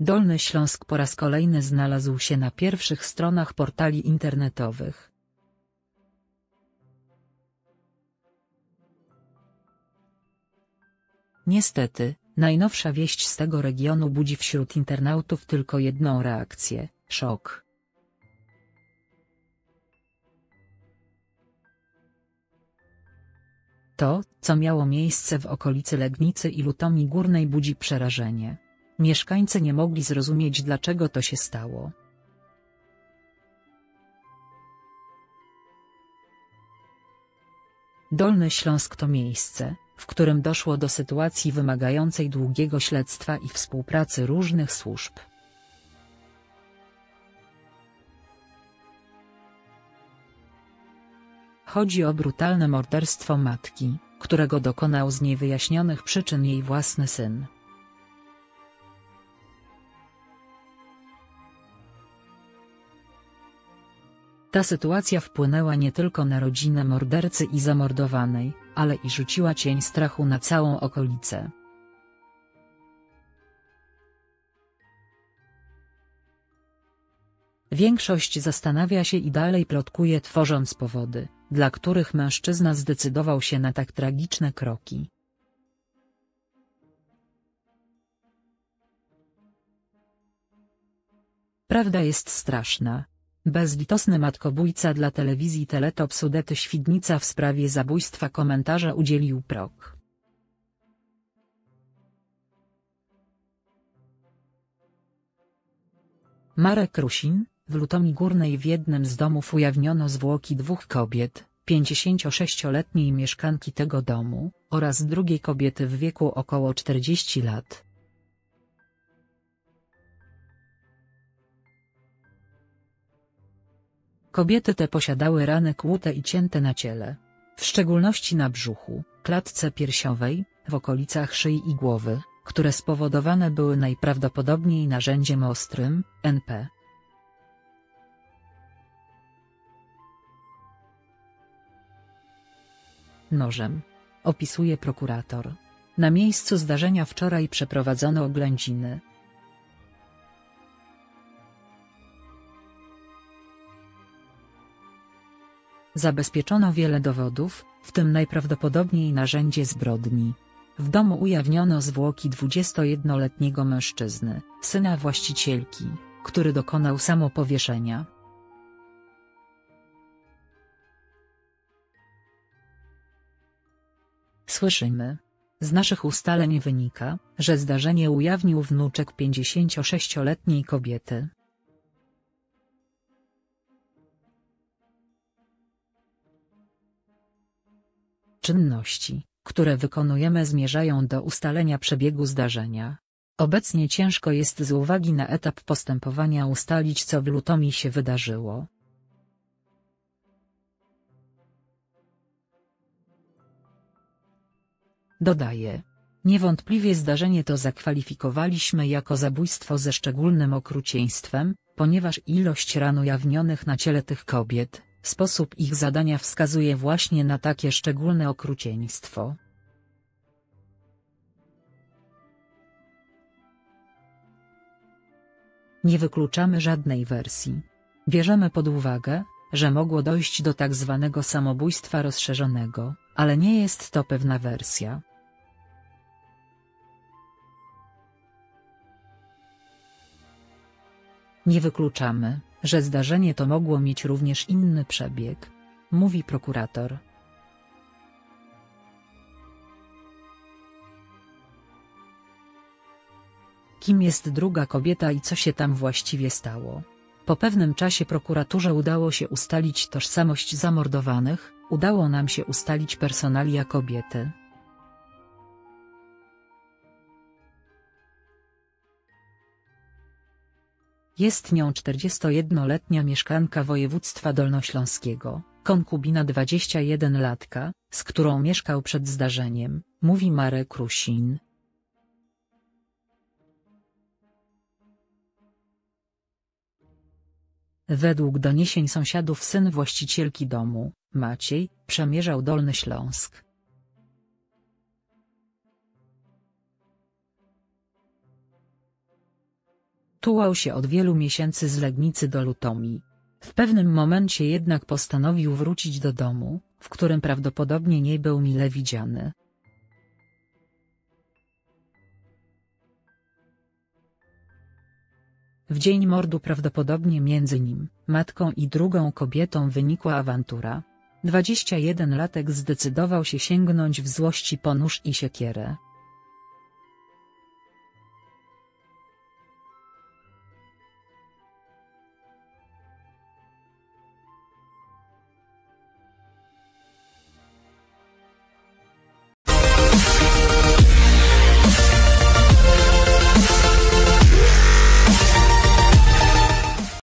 Dolny Śląsk po raz kolejny znalazł się na pierwszych stronach portali internetowych. Niestety, najnowsza wieść z tego regionu budzi wśród internautów tylko jedną reakcję – szok. To, co miało miejsce w okolicy Legnicy i Lutomi Górnej budzi przerażenie. Mieszkańcy nie mogli zrozumieć dlaczego to się stało. Dolny Śląsk to miejsce, w którym doszło do sytuacji wymagającej długiego śledztwa i współpracy różnych służb. Chodzi o brutalne morderstwo matki, którego dokonał z niewyjaśnionych przyczyn jej własny syn. Ta sytuacja wpłynęła nie tylko na rodzinę mordercy i zamordowanej, ale i rzuciła cień strachu na całą okolicę. Większość zastanawia się i dalej plotkuje tworząc powody, dla których mężczyzna zdecydował się na tak tragiczne kroki. Prawda jest straszna. Bezlitosny matkobójca dla telewizji Teletop Sudety Świdnica w sprawie zabójstwa komentarza udzielił prok. Marek Rusin, w Lutomi Górnej w jednym z domów ujawniono zwłoki dwóch kobiet, 56-letniej mieszkanki tego domu, oraz drugiej kobiety w wieku około 40 lat. Kobiety te posiadały rany kłute i cięte na ciele. W szczególności na brzuchu, klatce piersiowej, w okolicach szyi i głowy, które spowodowane były najprawdopodobniej narzędziem ostrym, NP. Nożem. Opisuje prokurator. Na miejscu zdarzenia wczoraj przeprowadzono oględziny, Zabezpieczono wiele dowodów, w tym najprawdopodobniej narzędzie zbrodni. W domu ujawniono zwłoki 21-letniego mężczyzny, syna właścicielki, który dokonał samopowieszenia. Słyszymy. Z naszych ustaleń wynika, że zdarzenie ujawnił wnuczek 56-letniej kobiety. Czynności, które wykonujemy zmierzają do ustalenia przebiegu zdarzenia. Obecnie ciężko jest z uwagi na etap postępowania ustalić co w Lutomi się wydarzyło. Dodaje. Niewątpliwie zdarzenie to zakwalifikowaliśmy jako zabójstwo ze szczególnym okrucieństwem, ponieważ ilość ran ujawnionych na ciele tych kobiet, Sposób ich zadania wskazuje właśnie na takie szczególne okrucieństwo. Nie wykluczamy żadnej wersji. Bierzemy pod uwagę, że mogło dojść do tak zwanego samobójstwa rozszerzonego, ale nie jest to pewna wersja. Nie wykluczamy, że zdarzenie to mogło mieć również inny przebieg, mówi prokurator. Kim jest druga kobieta i co się tam właściwie stało? Po pewnym czasie prokuraturze udało się ustalić tożsamość zamordowanych, udało nam się ustalić personalia kobiety. Jest nią 41-letnia mieszkanka województwa dolnośląskiego, konkubina 21-latka, z którą mieszkał przed zdarzeniem, mówi Marek Rusin. Według doniesień sąsiadów syn właścicielki domu, Maciej, przemierzał Dolny Śląsk. Tułał się od wielu miesięcy z Legnicy do Lutomi. W pewnym momencie jednak postanowił wrócić do domu, w którym prawdopodobnie nie był mile widziany. W dzień mordu prawdopodobnie między nim, matką i drugą kobietą wynikła awantura. 21-latek zdecydował się sięgnąć w złości po nóż i siekierę.